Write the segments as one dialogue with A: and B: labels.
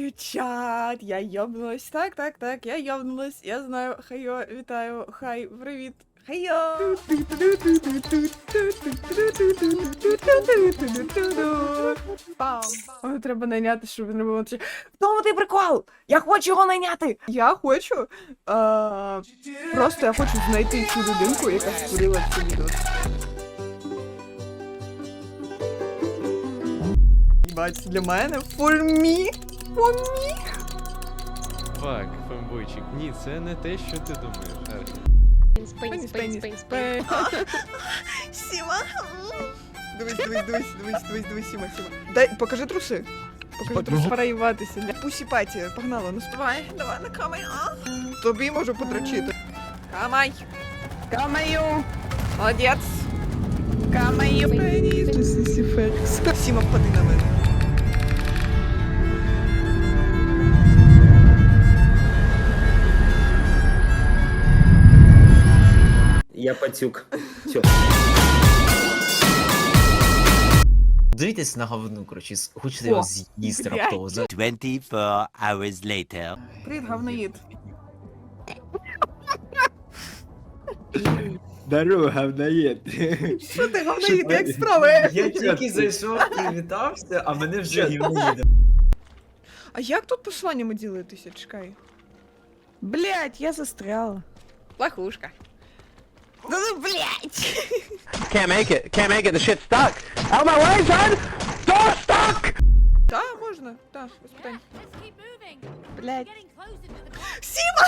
A: Вітаю, чат! Я йобнулась. Так, так, так, я йобнулась. Я знаю. Хайо, вітаю. Хай, привіт. Хайо! Пам. Ой, треба найняти, щоб не було. чи- В тому ти прикол! Я хочу його найняти! Я хочу. А, просто я хочу знайти цю людинку, яка створила це відео. Їбать, для мене. For. Me.
B: Фак, фембойчик. Ні, це не те, що ти думаєш. Архі.
A: Пеніс, пеніс, пеніс. Сіма. Дивись, дивись, дивись, дивись, дивись, дивись, Сіма, Сіма. Дай, покажи труси. Покажи труси, пора їбатися. Для пусі паті, погнала, ну співай. Давай, на камай. Тобі можу подрочити. Камай. Камаю. Молодець. Камаю. Пеніс. Сіма, впади на мене.
C: Я пацюк. Все.
D: Дивіться на говну, коротше, с- хочете його з'їсти раптово.
E: 24 hours later.
A: Привіт, говноїд.
C: Здорово, говноєд.
A: Що ти, говноїд, як справи?
D: Я тільки зайшов, привітався, а мене вже гівно їде.
A: А як тут посланнями ділитися? Чекай. Блять, я застряла. Лохушка.
F: Can't make it. Can't make it. The shit stuck. Out of my way, son! Door stuck!
G: Да,
A: можно.
E: Да, Сима!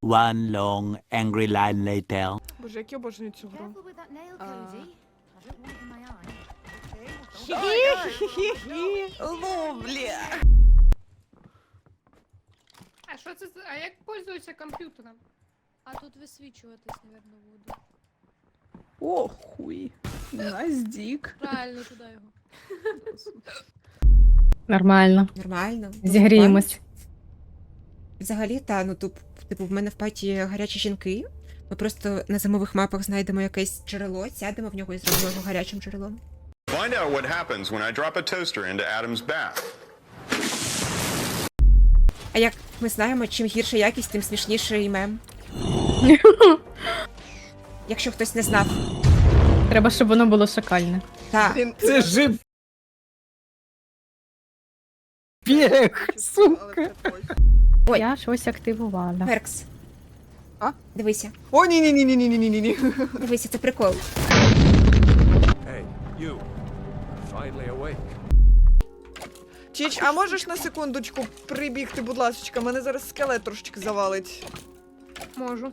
E: angry line later.
A: Боже, як я обожнюю цю гру. Лубля!
H: А? А
G: тут висвічуватись, напевно, буде.
A: О, хуй. Найс дік.
G: Правильно, туди його.
I: Нормально.
J: Нормально.
I: Зігріємось.
J: Взагалі, та, ну тут, типу, в мене в паті гарячі жінки. Ми просто на зимових мапах знайдемо якесь джерело, сядемо в нього і зробимо його гарячим джерелом.
K: Find out what happens when I drop a toaster into Adam's bath.
J: А як ми знаємо, чим гірша якість, тим смішніший мем. Якщо хтось не знав.
I: Треба, щоб воно було шакальне.
J: Та,
C: Це жив.
A: Біг, сука.
J: Ой.
I: Я щось активувала.
J: Перкс.
A: А?
J: Дивися,
A: О, ні, ні, ні, ні, ні, ні, ні, ні.
J: дивися, це прикол.
B: Hey, you. Finally awake.
A: Чіч, а можеш на секундочку прибігти, будь ласочка, мене зараз скелет трошечки завалить.
H: Можу.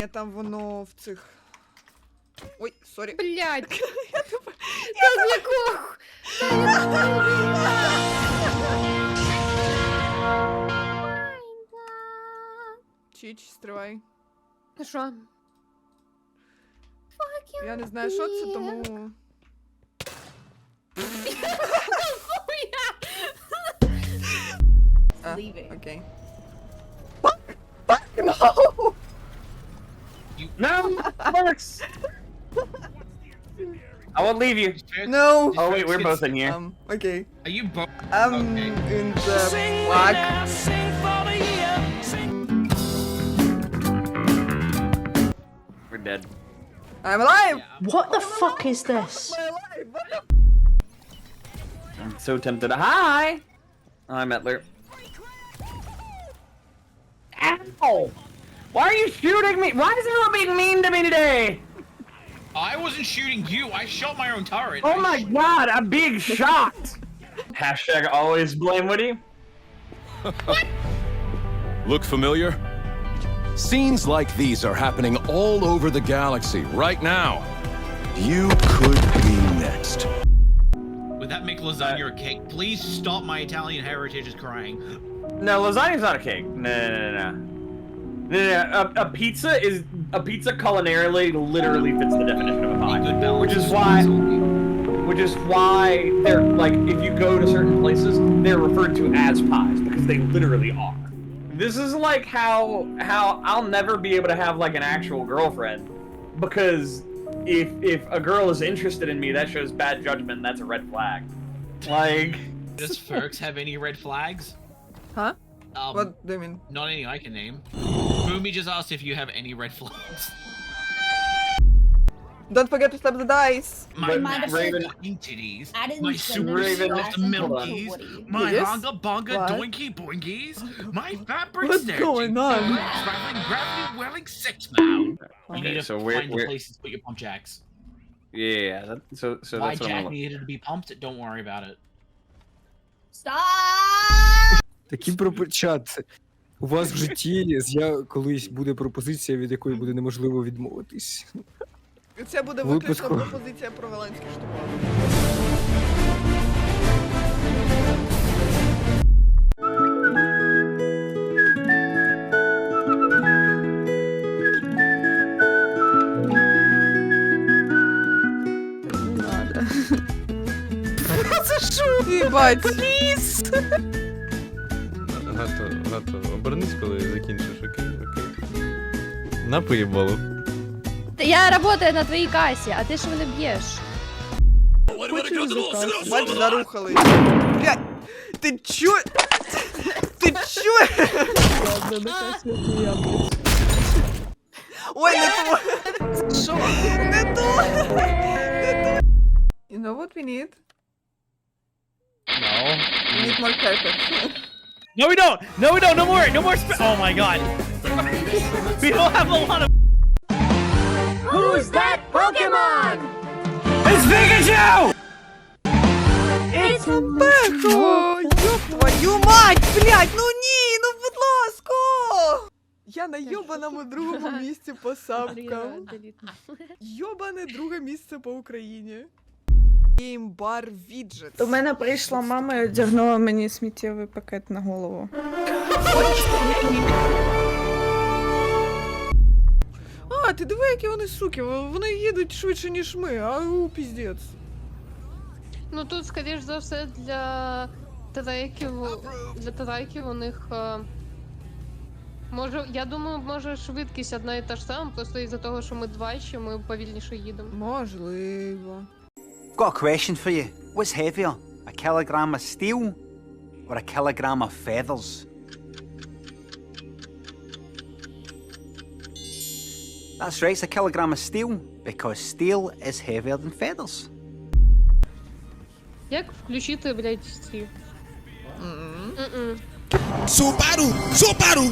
A: Я там воно в цих. Ой, сорі.
H: Блять. Та з якого?
A: Чіч, стривай.
H: Ти що?
A: Я не знаю, що це, тому. leaving. Okay. Fuck! Fuck!
F: No! You- no! I won't leave you.
A: No.
F: Oh wait, we're both in here.
A: Um, okay.
F: Are you both?
A: I'm
F: okay.
A: in the black.
F: We're dead.
A: I'm alive.
I: Yeah, I'm what alive. the fuck is this?
A: I'm
F: so tempted. Hi. I'm Etler. Ow! Why are you shooting me? Why is everyone being mean to me today?
L: I wasn't shooting you. I shot my own turret.
F: Oh my god, a big shot! Hashtag always blame Woody.
K: Look familiar? Scenes like these are happening all over the galaxy right now. You could be next.
L: Would that make lasagna a cake? Please stop. My Italian heritage is crying.
F: No, lasagna's not a cake. No, no, no, no. No, no. A, a pizza is a pizza culinarily literally fits the definition of a
L: A
F: pie.
L: good.
F: Which is why- Which is why they're like, if you go to certain places, they're referred to as pies because they literally are. This is like how how I'll never be able to have like an actual girlfriend because if if a girl is interested in me, that shows bad judgment. That's a red flag. Like,
L: Does Ferks have any red flags?
A: Huh?
L: Um,
A: What do you mean?
L: Not any I can name. Boomy just asked if you have any red flags.
A: Don't forget to slap the dice.
L: My
F: But
L: massive
F: Raven-
L: fucking titties,
G: I didn't
L: my
G: send
L: super
G: them
F: Raven-
L: soft
G: Hold on.
L: milkies, my
A: Yes?
L: honga bonga
A: What?
L: doinky boinkies, my fabric
A: What's
L: statue,
A: going on?
L: my traveling gravity welling six mouth. You need
F: Okay,
L: to
F: so we're-
L: find a
F: we're-
L: place to put your pump jacks.
F: yeah. That, so so
L: Why
F: that's what I'm.
L: Jack
F: look-
L: needed to be pumped? Don't worry about it.
G: Stop!
C: Такі пропочат. У вас в житті я колись буде пропозиція, від якої буде неможливо відмовитись.
A: Це буде виключно
C: Випуску.
A: пропозиція про голландські штуки. Це що? Їбать.
B: Гато, гато, обернись, коли закінчиш, окей, окей. На поїбалу.
I: Я працюю на твоїй касі, а ти ж мене б'єш.
A: Бач, зарухали. Блядь, ти чо? Ти чо? Ой, не то. Що? Не то. Не то. You know what we need?
B: No.
A: We need more carpet.
F: No, we don't. No, we don't. No more. No more. Sp- oh my god. we don't have a lot of.
G: Who's that Pokemon?
F: It's Pikachu.
G: It's
A: Пехо! Ёб твою мать, блядь, ну ні, ну будь ласка! Я на йобаному другому місці по сапкам. Йобане друге місце по Україні. Геймбар віджит.
M: До мене прийшла мама і одягнула мені сміттєвий пакет на голову.
A: Ти диви, які вони суки, вони їдуть швидше, ніж ми, а у піздець.
H: Ну тут, скоріш за все, для треків, для треків у них. е, Може, я думаю, може швидкість одна і та ж сама, просто із-за того, що ми два, що ми повільніше їдемо.
A: Можливо.
E: Got a question for you. What's heavier, a kilogram of steel or a kilogram of feathers? That's right, it's a kilogram of steel because steel is heavier than feathers.
H: Як включити, блядь, ці?
K: Subaru! Subaru!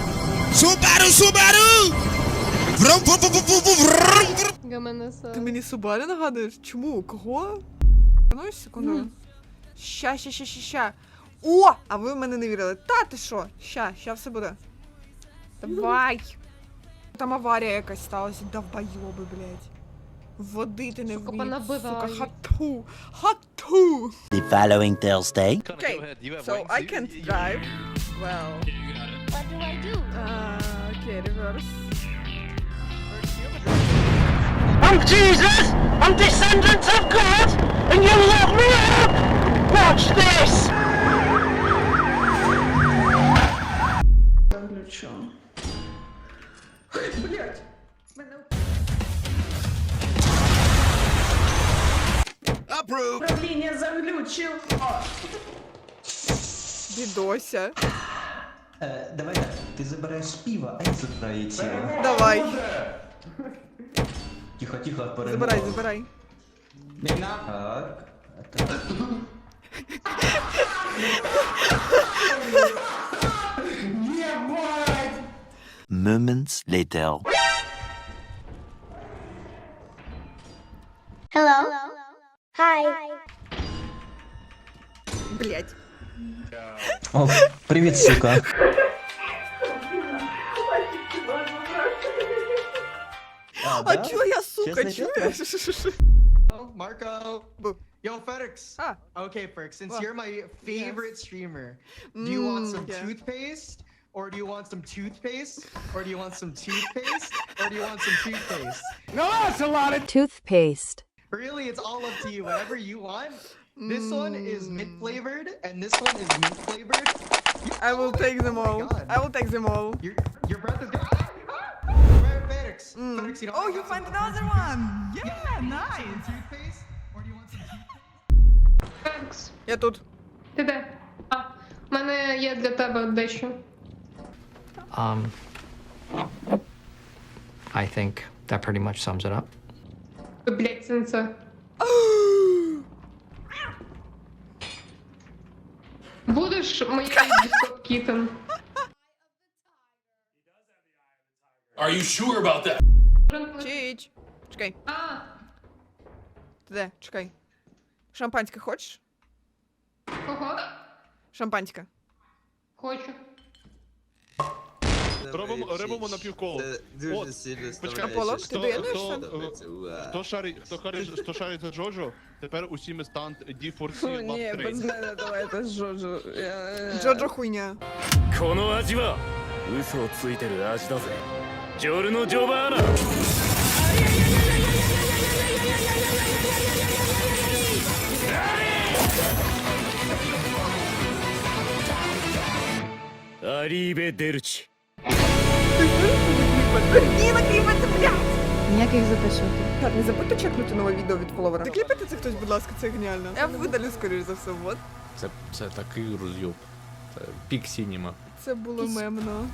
K: Vroom, vroom, vroom, vroom, vroom, vroom, vroom.
H: ГМНС.
A: Ти мені Субарі нагадуєш? Чому? Кого? Ну, секунду. Ща, ща, ща, ща, ща. О! А ви в мене не вірили. Та ти що? Ща, ща все буде. Давай. Там аварія якась сталася, довбойоби, блядь. Води ти не
H: Сука,
A: вмієш, сука,
H: понабирають.
A: хату, хату.
E: The following Thursday.
A: Okay, so I can't drive. Well,
G: What do I do?
A: uh, okay, reverse.
F: I'm Jesus. I'm descendant of God, and you lock
M: заглючив.
A: Дідося.
E: давай так, ти забираєш пиво, а я забираю тіло.
A: Давай,
E: Тихо, тихо,
A: забирай, забирай.
E: Так. Moments later.
G: Hello. Hi.
A: Блять.
E: О, привіт, сука.
A: А чё я, сука, чуешь?
D: Marco.
A: Boo.
D: Yo, Ferx.
A: Ah.
D: Okay, Ferx, since
A: What?
D: you're my favorite streamer, do you want
A: Mm,
D: some
A: yeah.
D: toothpaste? Or do you want some toothpaste? Or do you want some toothpaste? Or do you want some toothpaste?
F: No, that's a lot of.
I: Toothpaste.
D: Really, it's all up to you. Whatever you want. This one is
A: Mm.
D: mint flavored, and this one is mint flavored.
A: I will take them
D: Oh my
A: all.
D: God.
A: I will take them all.
D: Your your breath is gonna. Ah! Ah! Fer- Ferx, Fix?
A: Mm.
D: Fix, you know,
A: Oh,
D: I
A: you
D: got some
A: find
D: clothes
A: another
D: in
A: one.
D: there.
A: Yeah,
D: Some
A: nice.
D: toothpaste? Or do you want some toothpaste?
H: Фенкс,
A: Я тут.
H: ти де? А, в мене є для тебе дещо.
N: Um, I think that pretty much sums it up.
H: Блять, це не це. Будеш моїм кітен.
G: Are you sure about that?
A: Чич. Чекай.
H: А,
A: Ти де? Чекай. Шампанське хочеш?
H: кого?
A: Шампанське.
H: Хочу.
O: Робимо, робимо на півколо. От, почекай,
A: Аполло, ти
O: хто,
A: доєднуєшся?
O: хто, хто, шарить, хто, шарить, хто шарить за Джоджо, тепер усі ми стант D4C
M: Ні,
O: Map
M: без
O: 3.
M: мене давайте з Джоджо. Я-
A: Джоджо хуйня.
G: この味は嘘をついてる味だぜジョルノ・ジョバーナアリーベ・デルチ
A: ні, накліпайте, блядь!
P: Ніяких
A: не забудьте чекнути нове відео від фоловера. Закліпайте це хтось, будь ласка, це геніально. Я видалю, скоріш за все, вот.
O: Це, це такий роз'єб. Це пік сініма.
A: Це було мемно.